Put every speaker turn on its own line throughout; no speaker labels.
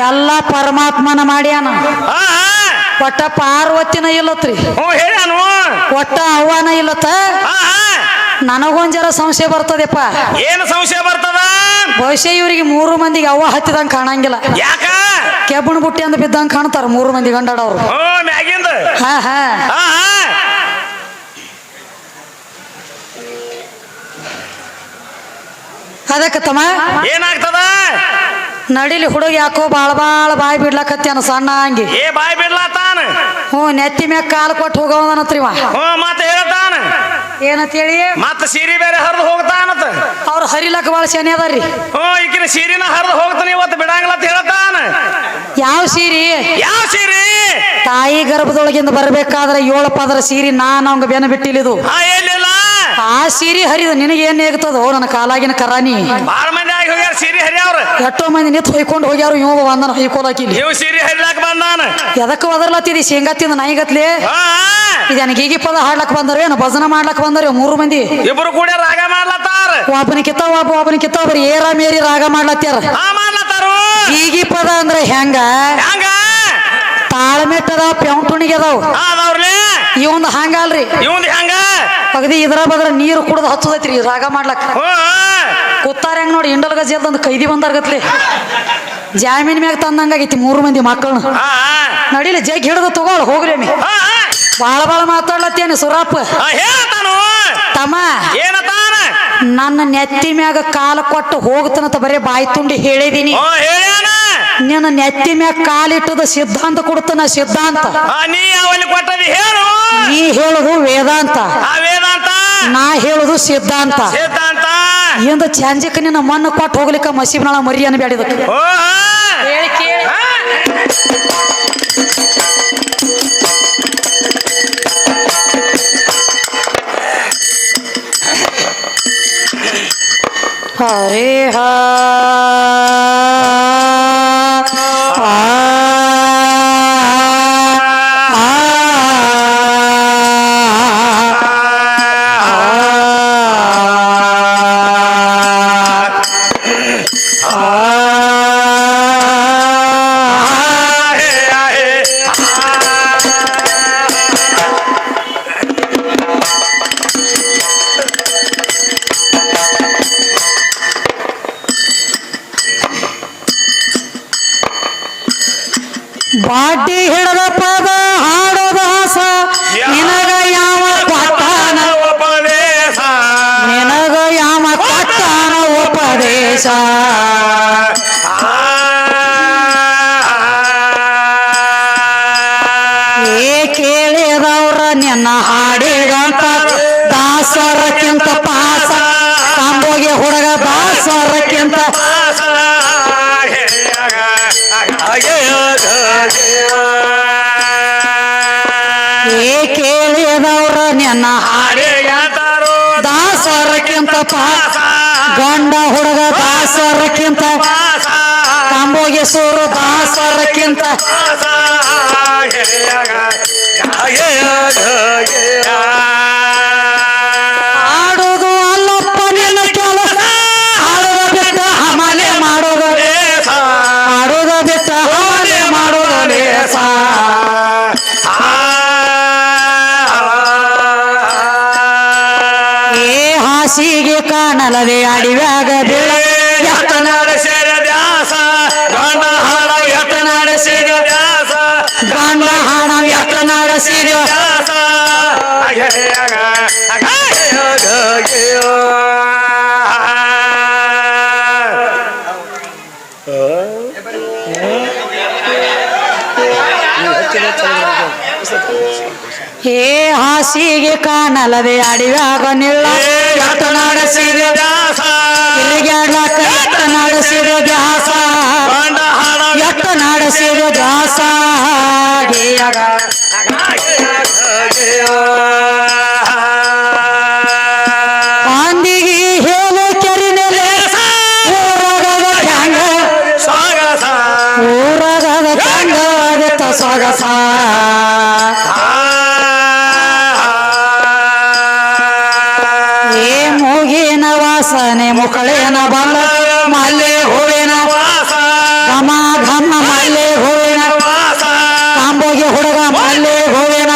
ಎಲ್ಲ ಪರಮಾತ್ಮನ ಮಾಡ್ಯಾನ. ಒಟ್ಟ ಪಾರ್ವತಿನ ಇಲ್ಲತ್ರಿ. ಒಟ್ಟ ಅವ್ವನ ಇಲ್ಲತ್ತ. ನನಗೊಂದ್ ಜರ ಸಂಶಯ ಬರ್ತದೆಪ್ಪ.
ಏನು ಸಂಶಯ ಬರ್ತದ?
ಬಹುಶಃ ಇವರಿಗೆ ಮೂರು ಮಂದಿಗೆ ಅವ್ವ ಹತ್ತಿದಂಗ ಕಾಣಂಗಿಲ್ಲ.
ಯಾಕ?
ಕೆಬ್ಬಣ ಬುಟ್ಟಿ ಅಂತ ಬಿದ್ದಂಗ ಕಾಣ್ತಾರ ಮೂರು ಮಂದಿ ಗಂಡಾಡವ್ರು ಹಾ. ಅದಕ್ಕೆ ತಮ್ಮ.
ಏನಾಗ್ತದ?
ನಡಿಲಿ ಹುಡುಗ ಯಾಕೋ ಬಾಳ ಬಾಳ ಬಾಯಿ ಬಿಡ್ಲಕತ್ತೇನ ಸಣ್ಣ ಅಂಗಿ.
ಏ ಬಾಯಿ ಬಿಡ್ಲಾತಾನ
ಹ್ಞೂ ನೆತ್ತಿ ಮ್ಯಾಗ ಕಾಲು ಕೊಟ್ಟು ಹೋಗವನತ್ರಿವ
ಹ್ಞೂ ಮತ್ತೆ ಹೇಳ್ತಾನ
ಏನಂತ ಹೇಳಿ?
ಸೀರಿ ಸೀರೆ ಬೇರೆ ಹರಿದು ಹೋಗ್ತಾನತ.
ಅವ್ರು ಹರಿಲಕ್ಕ ಭಾಳ ಶನಿ ಅದಾರ್ರಿ
ಹ್ಞೂ ಈಗಿನ ಸೀರಿನ ಹರಿದು ಹೋಗ್ತಾನೆ ಇವತ್ತು ಬಿಡಂಗಿಲ್ಲ ಅಂತ ಹೇಳ್ತಾನ
ಯಾವ ಸೀರಿ?
ಯಾವ ಸೀರಿ?
ತಾಯಿ ಗರ್ಭದೊಳಗಿಂದ ಬರಬೇಕಾದ್ರೆ ಏಳು ಪದರ ಸೀರಿ ನಾನು ಅವಂಗ ಬೆನ ಬಿಟ್ಟಿಲಿದು ಆ ಸೀರಿ ಹರಿದು ನಿನಗೇನು ಏನ್ ಹೇಗ್ತದೋ ನನ್ನ ಕಾಲಾಗಿನ ಕರಾನಿ?
ಬಾಳ ಸೀರೆ ಹರಿಯವ್ರ.
ಎಷ್ಟೋ ಮಂದಿ ನಿಂತು ಹೊಯ್ಕೊಂಡು ಹೋಗ್ಯಾರು ಇವ ಒಂದನ ಹೊಯ್ಕೊಳಕಿ ಇಲ್ಲಿ
ನೀವು ಸೀರೆ ಹರಿಲಾಕ ಬಂದಾನ.
ಎದಕ್ಕೆ ಒದರ್ಲತ್ತಿದಿ? ಶೇಂಗಾ ತಿಂದ ನಾಯಿಗತ್ಲೆ
ಹಾ ಹಾ.
ಇದೇನು ಗೀಗಿ ಪದ ಹಾಡ್ಲಕ್ ಬಂದರು ಏನು ಭಜನ ಮಾಡ್ಲಕ್ ಬಂದರು ಮೂರು ಮಂದಿ?
ಇಬ್ರು ಕೂಡ ರಾಗ ಮಾಡ್ಲತ್ತಾರ.
ಒಬ್ಬನ ಕಿತ್ತ ಒಬ್ಬ ಒಬ್ಬನ ಕಿತ್ತ ಒಬ್ಬರು ಏರ ಮೇರಿ ರಾಗ
ಮಾಡ್ಲತ್ತಾರ.
ಗೀಗಿ ಪದ ಅಂದ್ರೆ ಹೆಂಗ? ತಾಳ್ಮೆಟ್ಟದ ಪೆಂಟುಣಿಗೆ ಅದಾವ. ಇವಂದ ಹಂಗಲ್ರಿ
ಇವಂದ ಹೆಂಗ?
ಅಗದಿ ಇದ್ರ ಬದ್ರ ನೀರು ಕುಡ್ದು ಹಚ್ಚದೈತ್ರಿ ರಾಗ ಮಾಡ್ಲಕ್.
ಹ್ಞೂ
ಹೆಂಗ್ ನೋಡಿ ಇಂಡಲ್ ಗಜಲ್ ಒಂದು ಕೈದಿ ಬಂದಾರ್ಗತ್ಲಿ. ಜಾಮೀನ್ ಮ್ಯಾಗ ತಂದಂಗಾಗೈತಿ ಮೂರು ಮಂದಿ ಮಕ್ಕಳನ್ನ ನಡಿಲಿ ಜಗ್ ಹಿಡಿದು ತಗೋಳ್ ಹೋಗ್ರಿ ಅಮ್ಮ. ಬಾಳ ಬಾಳ ಮಾತಾಡ್ಲತ್ತೇನೆ ಸುರಪ್ಪ. ತಮ್ಮ. ನನ್ನ ನೆತ್ತಿ ಮ್ಯಾಗ ಕಾಲ ಕೊಟ್ಟು ಹೋಗ್ತನಂತ ಬರೀ ಬಾಯಿ ತುಂಡಿ ಹೇಳಿದೀನಿ. ನಿನ್ನ ನೆತ್ತಿ ಮ್ಯಾಗ ಕಾಲಿಟ್ಟದ ಸಿದ್ಧಾಂತ ಕೊಡ್ತನ ಸಿದ್ಧಾಂತ.
ನೀ
ಹೇಳುದು ವೇದಾಂತ. ನಾ ಹೇಳುದು ಸಿದ್ಧಾಂತ.
ಸಿದ್ಧಾಂತ
ಚಾಂಜಕ್ಕೆ ಚಾಂಜಿಕ್ ನಿನ್ನ ಮಣ್ಣು ಕೊಟ್ಟು ಹೋಗ್ಲಿಕ್ಕ ಮಸೀಬ್ನಾಳ ಮರಿ
ಹಾ.
ಹೇಳಿ ಕೇಳಿ. ಹರೇ ಹಾ
ಉಪದೇಶ
ಏ ಕೇಳಿದವ್ರ ನಿನ್ನ ಹಾಡಿದಂತ ದಾಸರಕ್ಕಿಂತ ಪಾಸ. ಕಾಂಬೋಗೆ ಹುಡುಗ ದಾಸರಕ್ಕಿಂತ ಏ ಕೇಳಿದವ್ರ ನಿನ್ನ ಹಾಡಿಗಂತ ದಾಸರಕ್ಕಿಂತ ಪಾಸ. ಗಂಡ ಹುಡುಗ ದಾಸರಕ್ಕಿಂತ ಕಾಂಬೋಗೆ ಸೂರು ದಾಸರಕ್ಕಿಂತ ಏ ಹಾಸಿಗೆ ಕಾಣಲದೆ ಅಡಿವ್ಯಾಗ ನಿಲ್ಲ. ಸೀರೆ ನಡೆಸಿದ ಮುಕಳೇನ ಬಂದ ಮಲ್ಲೆ ಹೂವಿನ ಘಮ ಘಮ
ಮಲ್ಲೆ ಹೂವಿನ
ಕಾಂಬೋಗಿ ಹುಡುಗ ಮಲ್ಲೆ ಹೂವಿನ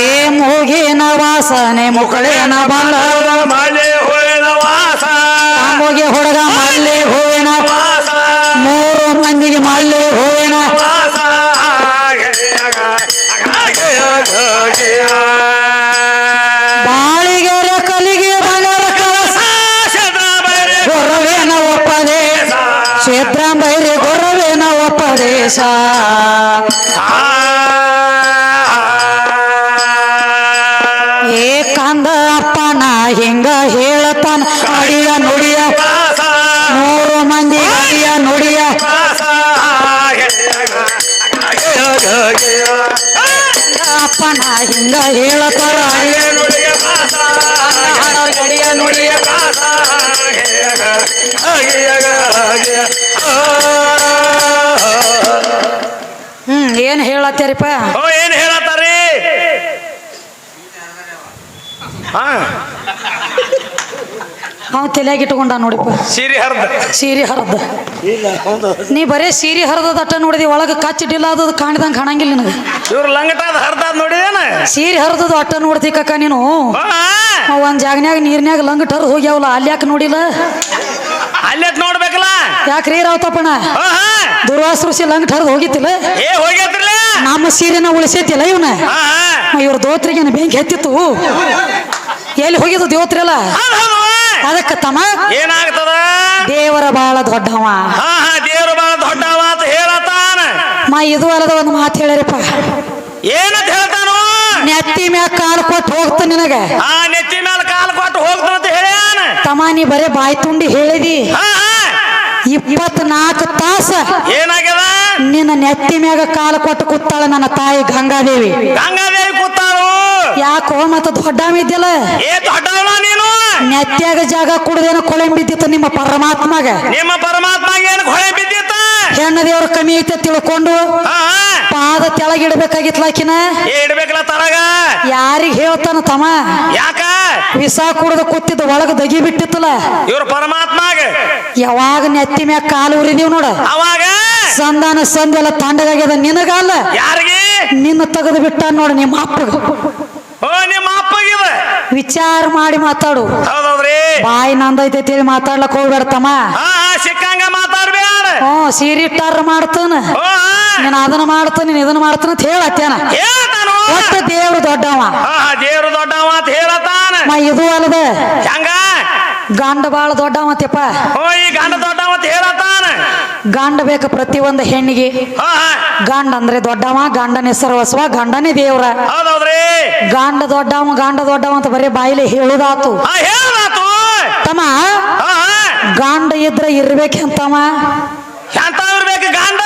ಏ ಮೂಗಿನ ವಾಸನೆ ಮುಕಳೇನ ಬಂದ ಒಪ್ಪದೇಶ ಏಕಂದ ಕಂದ ಅಪ್ಪನ ಹಿಂಗ ಹೇಳತಾನ. ಅಡಿಯ ನುಡಿಯ. ನೂರು ಮಂದಿ ಅಡಿಯ ನುಡಿಯ. ಅಪ್ಪನ ಹಿಂಗ ಹೇಳತಾರ ಅಡಿಯ ಅಡಿಯ ನುಡಿಯ ಹೇಳತ್ತೀರಿಪ್ಪ
ಓ ಏನ್ ಹೇಳತ್ತಾರಿ? ಹಾ.
ಅವ ತಲೆಯಾಗ ಇಟ್ಕೊಂಡ ನೋಡಿಪ್ಪ.
ಸೀರೆ ಹರ್ದ.
ಸೀರೆ ಹರಿದ. ನೀ ಬರೇ ಸೀರೆ ಹರಿದ ಅಟ್ಟ ನೋಡಿದಿ ಒಳಗೆ ಕಚ್ಚಿಡಿಲ್ಲ ಅದು ಕಾಣಿದಂಗೆ ಕಾಣಂಗಿಲ್ಲ ನಿನಗೆ.
ಇವ್ರ ಲಂಗಟಾದ ನೋಡಿದೇನ?
ಸೀರೆ ಹರಿದದು ಅಟ್ಟ ನೋಡ್ತಿ ಕಕ್ಕ ನೀನು. ಒಂದ್ ಜಾಗನ್ಯಾಗ ನೀರ್ನ್ಯಾಗ ಲಂಗಟ್ ಹರಿದು ಹೋಗ್ಯಾವಲ್ಲ ಅಲ್ಲಿ ಯಾಕೆ ನೋಡಿಲ್ಲ? ಯಾಕ್ರಿ ರಾವತಪ್ಪಣ ದುರ್ವಾಸ ಋಷಿ ಲಂಗಟ್ ಹರಿದು ಹೋಗಿತ್ತಿಲ್ಲ?
ಏ ಹೋಗ್ಯತ್ರಲ್ಲ?
ನಮ್ಮ ಸೀರೆನ ಉಳಿಸೈತಿಲ್ಲ ಇವನ? ಇವ್ರ ದೋತ್ರಿಗೆ ಬೆಂಕಿ ಹತ್ತಿತ್ತು. ಎಲ್ಲಿ ಹೋಗಿದ್ದು ದೇವತ್ರೆಲ್ಲ
ಅಲ್ಲ
ಅದಕ್ಕ ತಮ್ಮ?
ಏನಾಗ್ತದ?
ದೇವರ ಬಾಳ ದೊಡ್ಡವ.
ಬಾಳ ದೇವ್ರು ಬಹಳ ದೊಡ್ಡವ ಅಂತ ಹೇಳತಾನ
ಮಾ ಇದು ಅಲ್ಲದ ಒಂದು ಮಾತು ಹೇಳಿರಪ್ಪ
ಏನಂತ ಹೇಳ್ತಾನು?
ನೆತ್ತಿ ಮ್ಯಾಲ ಕಾಲು ಕೊಟ್ಟು ಹೋಗ್ತ ನಿನಗ.
ನೆತ್ತಿ ಮೇಲೆ ಕಾಲು ಕೊಟ್ಟು ಹೋಗ್ತಾನಂತ ಹೇಳ್ಯಾನ.
ತಮ್ಮ ನೀ ಬರೇ ಬಾಯಿ ತುಂಡಿ ಹೇಳಿದಿ. ಇಪ್ಪತ್ನಾಲ್ಕು ತಾಸ
ಏನಾಗ್ಯದ?
ನಿನ್ನ ನೆತ್ತಿ ಮ್ಯಾಗ ಕಾಲು ಕೊಟ್ಟು ಕೂತಾಳ ನನ್ನ ತಾಯಿ ಗಂಗಾದೇವಿ.
ಗಂಗಾದೇವಿ ಕೂತಾಳು?
ಯಾಕೋ ಮತ್ತ ದೊಡ್ಡ ಇದ್ದಿಲ್ಲ
ಏ ನೀನು?
ನೆತ್ತಿಯಾಗ ಜಾಗ ಕುಡ್ದೇನು ಕೊಳೆ ಬಿದ್ದಿತ್ತು ನಿಮ್ಮ ಪರಮಾತ್ಮಗ.
ನಿಮ್ಮ ಪರಮಾತ್ಮ ಏನು ಕೊಳೆ ಬಿದ್ದಿತ್ತ?
ಹೆಣ್ಣ ದೇವ್ರ ಕಮ್ಮಿ ಐತೆ ತಿಳ್ಕೊಂಡು ಪಾದ ತೆಳಗಿಡ್ಬೇಕಾಗಿತ್ಲಾಕಿನ
ಇಡ್ಬೇಕಲ್ಲ ತಳಗ.
ಯಾರಿಗ ಹೇಳ್ತಾನ ತಮ್ಮ?
ಯಾಕ?
ವಿಸಾ ಕುಡ್ದು ಕೂತಿದ್ದ ಒಳಗ ದಗಿ ಬಿಟ್ಟಿತ್ತಲ್ಲ?
ಇವ್ರ ಪರಮಾತ್ಮಾಗ
ಯಾವಾಗ ನೆತ್ತಿ ಮ್ಯಾಗ ಕಾಲು ಉರಿದೀವ್ ನೋಡ?
ಅವಾಗ?
ಸಂಧಾನ ಸಂದೆಲ್ಲ ತಂಡಗಾಗ್ಯದ ನಿನಗಲ್ಲ.
ಯಾರಿಗೆ?
ನಿನ್ನ ತೆಗೆದು ಬಿಟ್ಟ ನೋಡ ನಿಮ್ಮ ಅಪ್ಪಗ.
ಓ ನಿಮ್ಮ ಅಪ್ಪಗಿದ
ವಿಚಾರ ಮಾಡಿ ಮಾತಾಡು.
ಹೌದೌದ್ರಿ?
ಬಾಯಿ ನಂದೈತೆ ಹೇಳಿ ಮಾತಾಡ್ಲಕ್ ಹೋಗ್ಬೇಡ ತಮ್ಮ
ಹಾ ಹಾ ಸಿಕ್ಕಂಗ ಮಾತಾಡ್ಬೇಡ
ಹ್ಞೂ ಸೀರೆ ಇಟ್ಟಾರ ಮಾಡ್ತಾನ.
ಓ
ನೀನು ಅದನ್ನ ಮಾಡ್ತಾನ ನೀನು ಇದನ್ನ ಮಾಡ್ತಾನ ಅಂತ ಹೇಳತ್ತೇನ
ಹೇಳ್ತಾನು
ಒಟ್ಟ ದೇವ್ರು ದೊಡ್ಡವ.
ಹಾ ಹಾ ದೇವ್ರು ದೊಡ್ಡವ ಅಂತ ಹೇಳತಾನ
ಮ ಇದು ಅಲ್ಲದ
ಹೆಂಗ?
ಗಂಡ ಬಾಳ ದೊಡ್ಡವತ್ತಪ್ಪ
ಓ ಈ ಗಂಡ ದೊಡ್ಡವ ಅಂತ ಹೇಳತಾನ
ಗಂಡ ಬೇಕು ಪ್ರತಿ ಒಂದು ಹೆಣ್ಣಿಗೆ ಗಂಡ ಅಂದ್ರೆ ದೊಡ್ಡವ ಗಂಡನ ಹೆಸರು ಹೊಸವ ಗಂಡನೇ ದೇವ್ರ. ಗಂಡ ದೊಡ್ಡವ ಗಂಡ ದೊಡ್ಡವ ಅಂತ ಬರೀ ಬಾಯಿಲಿ ಹೇಳುದಾತು. ತಮ್ಮ ಗಂಡ ಇದ್ರ ಇರ್ಬೇಕಂತಮ್ಮ?
ಎಂತ ಇರ್ಬೇಕು ಗಂಡ?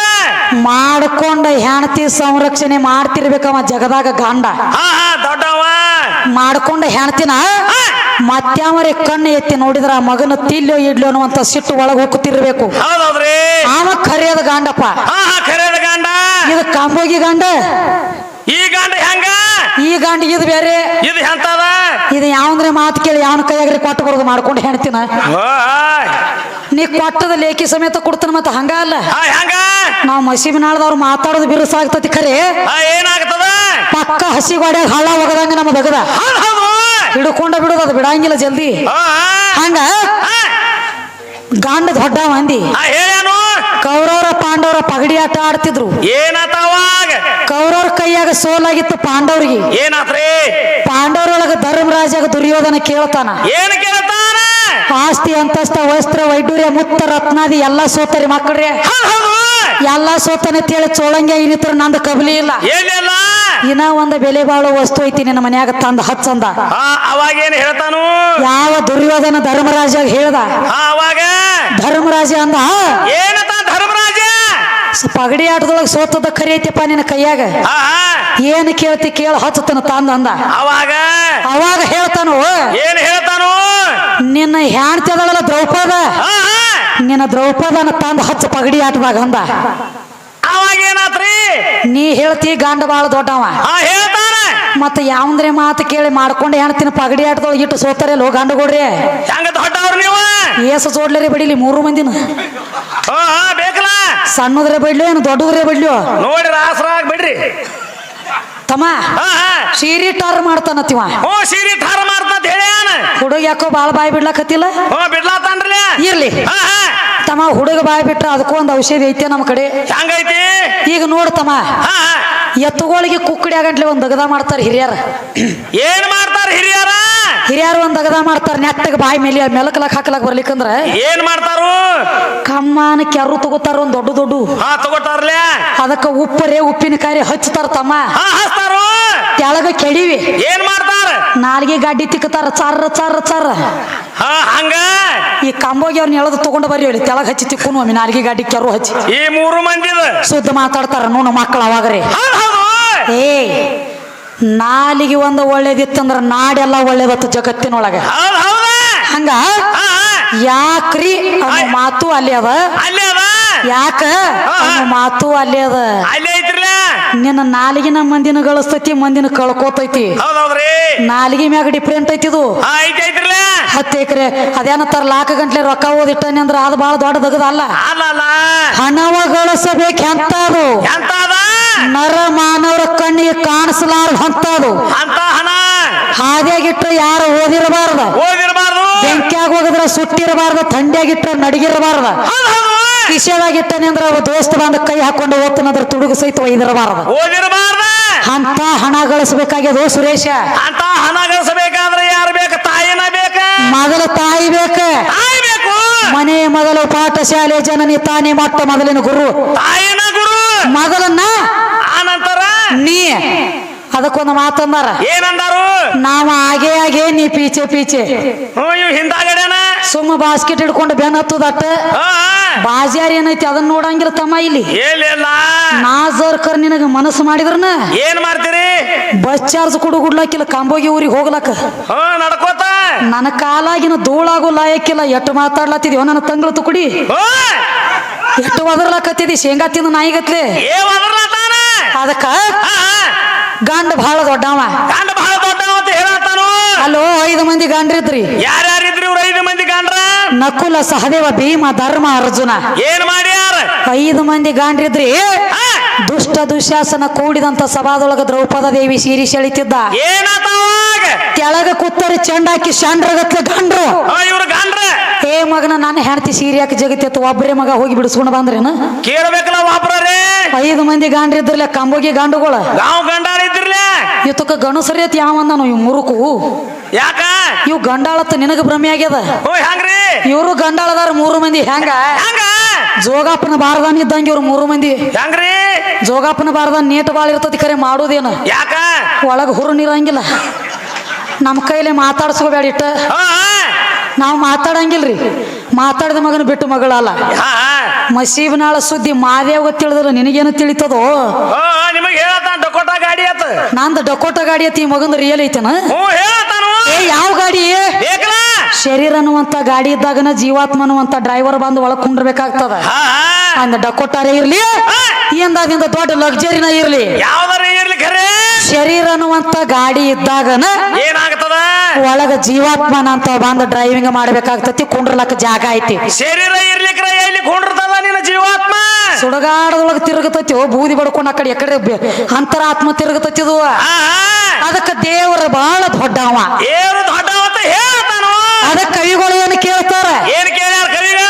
ಮಾಡ್ಕೊಂಡ ಹೆಣತಿ ಸಂರಕ್ಷಣೆ ಮಾಡ್ತಿರ್ಬೇಕಮ್ಮ ಜಗದಾಗ ಗಂಡ. ಮಾಡ್ಕೊಂಡ ಹೆಣ್ತಿನ ಮತ್ಯಾವರೆ ಕಣ್ಣು ಎತ್ತಿ ನೋಡಿದ್ರ ಆ ಮಗನ ತಿಲ್ಲೋ ಇಡ್ಲೋ ಅನ್ನುವಂತ ಸಿಟ್ಟು ಒಳಗೆ ಹೋಗುತ್ತಿರ್ಬೇಕು
ಹೌದೌದ್ರಿ?
ಆವ ಕರೆಯದ ಗಾಂಡಪ್ಪ.
ಹಾ ಹಾ ಖರೇದ ಗಂಡ.
ಇದು ಕಂಬೋಗಿ ಗಾಂಡ.
ಈ ಗಾಂಡ ಹೆಂಗ?
ಈ ಗಾಂಡ ಇದು ಬೇರೆ.
ಇದು ಎಂತದ?
ಇದು ಯಾವಂದ್ರೆ ಮಾತು ಕೇಳಿ ಯಾವನ ಕೈಯಾಗ್ರಿ ಕೊಟ್ಟು ಬರೋದು ಮಾಡ್ಕೊಂಡು ಹೆಣ್ತೀನ ನೀ ಕೊಟ್ಟದ ಲೇಖಿ ಸಮೇತ ಕೊಡ್ತಾನ ಮತ್ತೆ ಹಂಗ ಅಲ್ಲ.
ಹೆಂಗ?
ನಾವು ಮಸೀಬಿನಾಳದವ್ರು ಮಾತಾಡೋದು ಬಿರುಸಾಗ್ತತಿ ಖರೆ.
ಏನಾಗ್ತದ?
ಪಕ್ಕ ಹಸಿ ಗೋಡ್ಯಾಗ ಹಳ್ಳ ಒಗದಂಗ ನಮ್ಮ ದಗದ ಹಿಡ್ಕೊಂಡ ಬಿಡೋದು ಅದು ಬಿಡಂಗಿಲ್ಲ ಜಲ್ದಿ. ಹಂಗ. ಗಂಡ ದೊಡ್ಡ ಮಂದಿ. ಕೌರವರ ಪಾಂಡವರ ಪಗಡಿ ಆಟ ಆಡ್ತಿದ್ರು. ಕೌರವ್ರ ಕೈಯಾಗ ಸೋಲಾಗಿತ್ತು ಪಾಂಡವ್ರಿಗೆ.
ಏನಾತ್ರಿ?
ಪಾಂಡವರೊಳಗ ಧರ್ಮರಾಜಾಗ ದುರ್ಯೋಧನ ಕೇಳ್ತಾನ.
ಏನ್ ಕೇಳ್ತಾನ?
ಆಸ್ತಿ ಅಂತಸ್ತ ವಸ್ತ್ರ ವೈಡೂರ್ಯ ಮುತ್ತ ರತ್ನಾದಿ ಎಲ್ಲಾ ಸೋತರಿ ಮಕ್ಕಳ್ರಿ. ಎಲ್ಲ ಸೋತನ ತಿಳಿ ಚೋಳಂಗೆ ಇನ್ನಿತ್ರ ನಂದು ಕಬಲಿ ಇಲ್ಲ.
ಏನಿಲ್ಲ?
ಇನ್ನ ಒಂದು ಬೆಲೆ ಬಾಳೋ ವಸ್ತು ಐತಿ ನಿನ್ನ ಮನ್ಯಾಗ ತಂದ ಹಚ್ಚಂದ.
ಅವಾಗ ಏನ್ ಹೇಳ್ತಾನು?
ಯಾವ ದುರ್ಯೋಧನ ಧರ್ಮರಾಜ ಹೇಳ್ದ?
ಅವಾಗ?
ಧರ್ಮರಾಜ ಅಂದ
ಏನಂತ ಧರ್ಮರಾಜ?
ಪಗಡಿ ಆಟದೊಳಗೆ ಸೋತದ ಕರಿ ಐತಿಪ್ಪ ನಿನ್ನ ಕೈಯಾಗ. ಏನು ಕೇಳ್ತಿ ಕೇಳ ಹಚ್ಚತನ ತಂದ ಅಂದ.
ಅವಾಗ?
ಅವಾಗ ಹೇಳ್ತಾನು
ಏನ್ ಹೇಳ್ತಾನು?
ನಿನ್ನ ಹ್ಯಾಣ್ತಿದಳಲ್ಲ ದ್ರೌಪದ. ನಿನ್ನ ದ್ರೌಪದನ ತಂದ ಹಚ್ಚ ಪಗಡಿ ಆಟದಾಗ ಅಂದ.
ಅವಾಗ ಏನಾತ್ರಿ?
ನೀ ಹೇಳ್ತಿ ಗಂಡ ಬಾಳ ದೊಡ್ಡವ.
ಮತ್ತೆ ಹೇಳ್ತಾನ
ಮತ್ತ ಯಾವಂದ್ರೆ ಮಾತು ಕೇಳಿ ಮಾಡ್ಕೊಂಡು ಹೆಣ್ತಿನ ಪಗಡಿ ಆಟದೊಳಗೆ ಇಟ್ಟು ಸೋತಾರಲ್ಲ ಗಂಡ ಕೊಡ್ರಿ.
ಹೆಂಗ ದೊಡ್ಡವ್ರು ನೀವು?
ಏಸ ಜೋಡ್ಲರಿ ಬಡಿಲಿ ಮೂರು ಮಂದಿನ.
ಹಾ ಬೇಕಲ್ಲ?
ಸಣ್ಣದ್ರೆ ಬಿಡ್ಲಿ ಏನು ದೊಡ್ಡದ್ರೆ ಬಿಡ್ಲಿ
ನೋಡಿ ರಾಸರಾಗ್ ಬಿಡ್ರಿ.
ತಮ್ಮ ಸೀರಿ ಟಾರ್ ಮಾಡ್ತಾನತ್ತಿವ.
ಹ್ಞೂ ಸೀರಿ ಟಾರ್ ಮಾಡ್ತಂತ ಹೇಳ್ಯಾನ
ಹುಡುಗ ಯಾಕೋ ಬಾಳ ಬಾಯಿ ಬಿಡ್ಲಾಕತ್ತಿಲ್ಲ?
ಬಿಡ್ಲಾತಾನ್ರಲ್ಲ
ಇರ್ಲಿ.
ಹಾ ಹಾ.
ತಮ್ಮ ಹುಡುಗ ಬಾಯ್ ಬಿಟ್ರ ಅದಕ್ಕೂ ಒಂದು ಔಷಧಿ ಐತೆ ನಮ್ಮ ಕಡೆ.
ಹಂಗೈತಿ?
ಈಗ ನೋಡ್ತಮ್ಮ
ಹಾ ಹಾ.
ಎತ್ತುಗಳಿಗೆ ಕುಕ್ಕಡಿ ಆಗಂಟ್ಲೆ ಒಂದ್ ದಗದ ಮಾಡ್ತಾರ ಹಿರಿಯರ.
ಏನ್ ಮಾಡ್ತಾರ ಹಿರಿಯರ?
ಹಿರಿಯರು ಒಂದು ದಗದ ಮಾಡ್ತಾರ ನೆತ್ತಗ ಬಾಯಿ ಮೇಲೆ ಮೆಲಕಲಕ್ ಹಾಕಲಕ್ ಬರ್ಲಿಕ್ಕಂದ್ರ.
ಏನ್ ಮಾಡ್ತಾರು?
ಕಮ್ಮಾನ ಕೆರು ತಗೋತಾರ ಒಂದ್ ದೊಡ್ಡ ದೊಡ್ಡ.
ಹಾ ತಗೋತಾರಲ್ಲ
ಅದಕ್ಕ ಉಪ್ಪರೇ ಉಪ್ಪಿನಕಾಯಿ ಹಚ್ಚತಾರ ತಮ್ಮ. ಕೆಳಗ ಕೆಡಿವಿ.
ಏನ್ ಮಾಡ್ತಾರ?
ನಾಲ್ಗೆ ಗಾಡಿ ತಿಕ್ಕತಾರ ಚರ್ರ ಚರ್ರ ಚರ್ರ.
ಹಾ ಹಂಗ?
ಈ ಕಂಬೋಗಿ ಅವ್ರನ್ನ ಎಳೆದು ತಗೊಂಡು ಬರ್ರಿ ಹೇಳಿ. ತೆಳಗ ಹಚ್ಚಿ ತಿಕ್ಕುನು ಒಮ್ಮೆ ನಾಲ್ಗೆ ಗಾಡಿ ಕೆರು ಹಚ್ಚಿ.
ಈ ಮೂರು ಮಂದಿದ
ಸುದ್ದ ಮಾತಾಡ್ತಾರ ನೋಡು ಮಕ್ಕಳು ಅವಾಗ್ರಿ.
ಹೌದ್ ಹೌದು
ಏ ನಾಲಿಗೆ ಒಂದು ಒಳ್ಳೇದಿತ್ತಂದ್ರ ನಾಡೆಲ್ಲ ಒಳ್ಳೇದತ್ತು ಜಗತ್ತಿನೊಳಗೆ.
ಹೌದ್ ಹೌದ.
ಹಂಗ?
ಹಾ
ಯಾಕ್ರಿ? ಅನ್ನೋ ಮಾತು ಅಲ್ಲಿ ಅದ.
ಅಲ್ಲೇ ಅದ?
ಯಾಕ? ಅನ್ನೋ ಮಾತು ಅಲ್ಲಿ ಅದ.
ಅಲ್ಲೇ ಐತ್ರಲ್ಲ?
ನಿನ್ನ ನಾಲಿಗಿನ ಮಂದಿನ ಗಳಿಸ್ತೈತಿ ಮಂದಿನ ಕಳ್ಕೋತೈತಿ.
ಹೌದ್ ಹೌದ್ರಿ.
ನಾಲಿಗೆ ಮ್ಯಾಗ ಡಿಫ್ರೆಂಟ್ ಐತಿ ಇದು.
ಹಾ ಐತಿ ಐತ್ರಲ್ಲ
ಹತ್ತು ಎಕರೆ ಅದೇನತ್ತಾರ ಲಾಖ ಗಂಟ್ಲೆ ರೊಕ್ಕ ಓದಿಟ್ಟನಿ ಅಂದ್ರೆ ಅದು ಬಹಳ ದೊಡ್ಡದಗದ
ದಗದಲ್ಲ.
ಹಣವ ಗಳಿಸಬೇಕು ಎಂತ ಅದು
ಎಂತ ಅದ
ನರ ಮಾನವರ ಕಣ್ಣಿಗೆ ಕಾಣಿಸಲಾರ್ದು ಅಂತದು ಹಾದಿಯಾಗಿಟ್ರೆ ಯಾರು ಓದಿರಬಾರ್ದ?
ಓದಿರ್ಬಾರ್ದು.
ಬೆಂಕಿಯಾಗ ಹೋಗಿದ್ರ ಸುಟ್ಟಿರಬಾರ್ದ ಥಂಡಿಯಾಗಿಟ್ರೆ ನಡಗಿರಬಾರ್ದ. ಕಿಶೆದಾಗಿಟ್ಟನೆ ಅಂದ್ರ ದೋಸ್ತ ಬಂದ ಕೈ ಹಾಕೊಂಡು ಹೋಗ್ತಾನಂದ್ರ ತುಡುಗು ಸಹಿತ ಒಯ್ದಿರಬಾರ್ದ.
ಓದಿರ್ಬಾರ್ದ.
ಅಂತ ಹಣ ಗಳಿಸ್ಬೇಕಾಗ್ಯದು ಸುರೇಶ?
ಅಂತ ಹಣ ಗಳಿಸಬೇಕಾದ್ರೆ ಯಾರು ಬೇಕು? ತಾಯಿನ ಬೇಕ?
ಮೊದಲ ತಾಯಿ ಬೇಕ.
ತಾಯಿ ಬೇಕು.
ಮನೆ ಮೊದಲು ಪಾಠಶಾಲೆ ಜನನಿ ತಾನೇ ಮೊಟ್ಟ ಮೊದಲಿನ ಗುರು.
ತಾಯಿನ ಗುರು.
ಮೊದಲನ್ನ
ಆನಂತರ ನಂತರ?
ನೀ. ಅದಕ್ಕೊಂದು ಮಾತಂದಾರ.
ಏನಂದಾರು?
ನಾವ ಆಗೇ ಹಾಗೆ ನೀ ಪೀಚೆ ಪೀಚೆ.
ಹ್ಞೂ ಇವ್ ಹಿಂದಾಗಡೆನ?
ಸುಮ್ಮ ಬಾಸ್ಕೆಟ್ ಹಿಡ್ಕೊಂಡು ಬೆನ್ ಹತ್ತದಟ್ಟ ಬಾಜಾರ್ ಏನೈತಿ ಅದನ್ನ ನೋಡಂಗಿಲ್ಲ ತಮ್ಮ ಇಲ್ಲಿ.
ಏನಿಲ್ಲ
ನಾಜರ್ಕರ್ ನಿನಗ ಮನಸ್ಸು ಮಾಡಿದ್ರನ?
ಏನ್ ಮಾಡ್ತೀರಿ?
ಬಸ್ ಚಾರ್ಜ್ ಕೊಡು ಗುಡ್ಲಾಕಿಲ್ಲ ಕಾಂಬೋಗಿ ಊರಿಗೆ ಹೋಗ್ಲಕ್ಕ.
ಹ್ಞೂ
ನನ್ನ ಕಾಲಾಗಿನ ಧೂಳಾಗು ಲಾಯಕ್ಕಿಲ್ಲ ಎಷ್ಟು ಮಾತಾಡ್ಲತ್ತಿದ್ಯೋ? ನನ್ನ ತಂಗಳು ತುಕುಡಿ ಎಷ್ಟು ಒದರ್ಲಾಕತ್ತಿದಿ? ಶೇಂಗಾ ತಿಂದು ನಾಯಿಗತ್ಲೆ. ಅದಕ್ಕ? ಗಂಡ ಬಹಳ ದೊಡ್ಡವ.
ಗಂಡ ಬಹಳ ಅಂತ ಹೇಳತ್ತಾನು?
ಅಲ್ಲೋ ಐದು ಮಂದಿ ಗಂಡ್ರಿದ್ರಿ.
ಯಾರ್ಯಾರಿದ್ರಿ ಇವ್ರ ಐದು ಮಂದಿ ಗಂಡ್ರ?
ನಕುಲ ಸಹದೇವ ಭೀಮ ಧರ್ಮ ಅರ್ಜುನ.
ಏನ್ ಮಾಡ್ಯಾರ?
ಐದು ಮಂದಿ ಗಾಂಡ್ರಿದ್ರಿ. ದುಷ್ಟ ದುಶ್ಯಾಸನ ಕೂಡಿದಂತ ಸಭಾದೊಳಗ ದ್ರೌಪದ ದೇವಿ ಸೀರಿ ಸೆಳಿತಿದ್ದ.
ಏನಾತವಾಗ
ಕೆಳಗ ಕುತ್ತರಿ ಚೆಂಡಾಕಿ ಶಾಂಡ್ರಗತ್ಲೆ ಗಂಡ್ರು.
ಇವ್ರ ಗಂಡ್ರ.
ಏ ಮಗನ ನಾನು ಹೆಂಡತಿ ಸೀರೆ ಹಾಕಿ ಜಗತ್ತಿತ್ತು ಒಬ್ಬರೇ ಮಗ ಹೋಗಿ ಬಿಡಿಸ್ಕೊಂಡು ಬಂದ್ರೇನು?
ಕೇಳಬೇಕಲ್ಲ ವಾಪರೇ
ಐದು ಮಂದಿ ಗಾಂಡ್ರಿದ್ರಲ್ಲ ಕಂಬೋಗಿ ಗಾಂಡುಗಳ.
ನಾವು ಗಂಡಾರ ಇದ್ರಲ್ಲ.
ಇವತ್ತಕ್ಕ ಗಣಸರಿ ಇವ್ ಮುರುಕು?
ಯಾಕ?
ಇವ್ ಗಂಡಾಳತ್ತ ನಿನಗ ಭ್ರಮೆ ಆಗ್ಯದ?
ಓ ಹೆಂಗ್ರಿ.
ಇವರು ಗಂಡಾಳದಾರ ಮೂರು ಮಂದಿ ಹೆಂಗ?
ಹಂಗ?
ಜೋಗಾಪನ ಬಾರದಾನ ಇದ್ದಂಗೆ ಇವ್ರು ಮೂರು ಮಂದಿ.
ಹೆಂಗ್ರಿ?
ಜೋಗಾಪನ ಬಾರದಾನ ನೀಟ್ ಬಾಳ ಇರ್ತತಿ ಕರೆ ಮಾಡೋದೇನು?
ಯಾಕ?
ಒಳಗ ಹುರು ನೀರಂಗಿಲ್ಲ. ನಮ್ಮ ಕೈಲಿ ಮಾತಾಡ್ಸ್ಕೋಬೇಡ ಇಟ್ಟ. ನಾವು ಮಾತಾಡಂಗಿಲ್ರಿ. ಮಾತಾಡಿದ ಮಗನ ಬಿಟ್ಟು ಮಗಳಲ್ಲ. ಮಸೀಬ್ನಾಳ ಸುದ್ದಿ ಮಾದೇವ ತಿಳಿದ್ರು ನಿನಗೇನು ತಿಳಿತದೋ? ನಂದು ಡಕೋಟ ಗಾಡಿ ಐತಿ ಈ ಮಗಂದು ರಿಯಲ್ ಐತನ? ಏ ಯಾವ ಗಾಡಿ? ಶರೀರ ಅನ್ನುವಂತ ಗಾಡಿ ಇದ್ದಾಗನ ಜೀವಾತ್ಮ ಅನ್ನುವಂತ ಡ್ರೈವರ್ ಬಂದು ಒಳಗ್ ಕುಂಡ್ರಬೇಕಾಗ್ತದ. ಅಂದ ಡಕೋಟಾರೇ ಇರ್ಲಿ ಇಂದಾದಿಂದ ದೊಡ್ಡ ಲಕ್ಸರಿನ ಇರ್ಲಿ.
ಯಾವ್ದಾರ ಇರ್ಲಿ
ಶರೀರ ಅನ್ನುವಂತ ಗಾಡಿ ಇದ್ದಾಗನ
ಏನಾಗ್ತದ?
ಒಳಗ ಜೀವಾತ್ಮನ ಅಂತ ಬಂದು ಡ್ರೈವಿಂಗ್ ಮಾಡ್ಬೇಕಾಗ್ತತಿ ಕುಂಡ್ರಲಕ್ಕ ಜಾಗ ಐತಿ.
ಶರೀರ ಇರ್ಲಿಕ್ರ ಎಲ್ಲಿ ನಿನ್ನ ಜೀವಾತ್ಮ?
ಸುಡಗಾಡದೊಳಗ ತಿರುಗತತಿ ಬೂದಿ ಬಡ್ಕೊಂಡು ಆ ಕಡೆ ಎಕಡೆ ಅಂತರಾತ್ಮ ತಿರುಗತತಿ ಅದಕ್ಕ ದೇವರ ಬಹಳ ದೊಡ್ಡವ.
ಏನು ದೊಡ್ಡವ ಅಂತ ಹೇಳ್ತಾನು?
ಅದಕ್ಕ ಕವಿಗಳು ಏನು ಕೇಳ್ತಾರ?
ಏನ್ ಕೇಳ್ಯಾರ ಕವಿಗಳ.